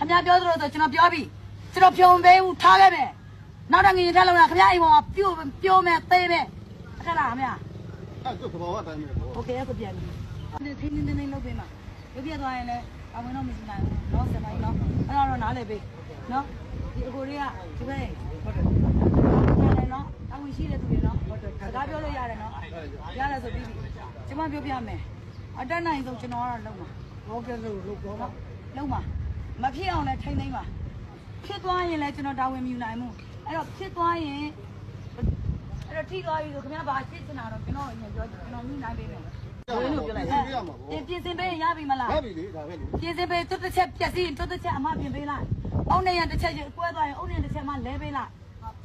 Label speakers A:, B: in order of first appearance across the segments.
A: ခင်ဗျားပြောသလိုဆိုကျွန်တော်ပြောပြီကျွန်တော်ဖြုံပေးဘူးထားခဲ့မယ်နောက်တော့ငရင်ထက်လုံးတာခင်ဗျားအိမ်ပေါ်မှာပြို့ပြို့မယ်သေးမယ်အထက်လားခင်ဗျာ
B: အဲ့ဒါကဘာဝတိုင်းပဲပေါ့
A: โอเคအခုပြန်ပြီဒီသင်းနေနေလုပ်ပေးမှာရုပ်ပြသွားရင်လည်းအဝင်တော့မရှိနိုင်ဘူးเนาะဆယ်မိုင်းเนาะအဲ့တော့နားလေပေးเนาะဒီအကိုတွေကဒီဘက်ဟုတ်တယ်ရတယ်เนาะအဝင်ရှိတဲ့သူတွေเนาะဟုတ်တယ်စကားပြောလို့ရတယ်เนาะရတယ်ဆိုပြီးပြီကျွန်မပြောပြမယ်အတက်နိုင်ဆုံးကျွန်တော်ကတော့လုပ်မှာ
B: ဟုတ်ကဲ့လို့လို့ပြောပါ
A: လုံးပါမ ဖြစ်အောင်လည်းထိမ့်သိမ့်ပါဖြစ်သွားရင်လည်းကျွန်တော်တာဝန်မယူနိုင်ဘူးအဲ့တော့ဖြစ်သွားရင်အဲ့တော့ထိသွားပြီဆိုခင်ဗျားဘာဖြစ်ချင်တာတော့ကျွန်တော်အရင်ပြောကျွန်တော်မြင်နိုင်ပေးမယ်
B: ဘယ်လိုပြောလိုက်လဲပြရမှာပေါ့
A: ပြင်ပြင်စင်ပေးရင်ရပြီမလား
B: ဟုတ်ပြီလေဒါပဲလေ
A: ပြင်စင်ပေးတွတ်တစ်ချက်ပြက်စီတွတ်တစ်ချက်အမပြင်ပေးလိုက်အုံးနေရတစ်ချက်ကွဲသွားရင်အုံးနေတစ်ချက်မှလဲပေးလိုက်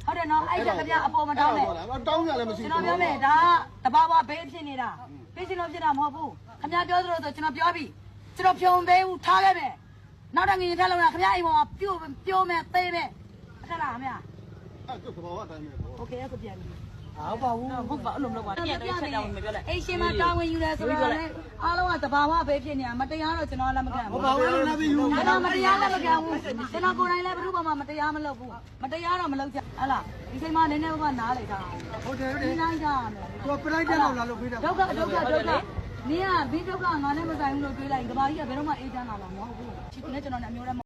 A: ဟုတ်တယ်နော်အဲ့ဒါခင်ဗျာအပေါ်မတောင်းနဲ့
B: တောင်းရလည်းမရှိ
A: ကျွန်တော်ပြောမယ်ဒါတဘာဝဘေးဖြစ်နေတာဘေးရှင်လို့ဖြစ်တာမဟုတ်ဘူးခင်ဗျာပြောသလိုဆိုကျွန်တော်ပြောပြီကျွန်တော်ဖြုံပေးဘူးထားခဲ့မယ် နောက်တော့ငရင်ထက်လုံးတာခင်ဗျာအိမ်ပေါ်မှာပြို့ပြို့မယ်သေးမယ်အထက်လားခင်ဗျာ
B: အဲ့ဒါကဘာဝတိုင်းပဲပေါ့
A: โอเคအခုပြန်ပြီ
C: ဟုတ်ပါဘူးဟုတ်ပါအဲ့လိုမလုပ်ပါနဲ့ပြည့်တော့ချက်တောင်းမပြောလိုက်
A: အိမ်ရှင်မတာဝန်ယူတယ်ဆိုတော့လေအားလုံးကတဘာဝဘေးဖြစ်နေတာမတရားတော့ကျွန်တော်လက်မခံဘူး
B: ဟုတ်ပါဘူးလာပြီယူ
A: ကျွန်တော်မတရားလည်းမကံဘူးကျွန်တော်ကိုယ်တိုင်လည်းဘယ်သူမှမတရားမလုပ်ဘူးမတရားတော့မလုပ်ချင်ဟလာဒီချိန်မှာနည်းနည်းကနားလိုက်တာ
B: ဟုတ်တယ်
A: ဒီနိုင်ကြရမယ်
B: သူပလိုက်တဲ့လောက်လာလို့ဖေးတာ
A: ဒုက္ခဒုက္ခဒုက္ခ နင်းကဘီဒုက္ခငါနဲ့မဆိုင်ဘူးလို့တွေးလိုက်ရင်ကဘာကြီးကဘယ်တော့မှအေးချမ်းလာမှာမဟုတ်ဘူးဒီကနေ့ကျွန်တော်လည်းအမျိုးလည်း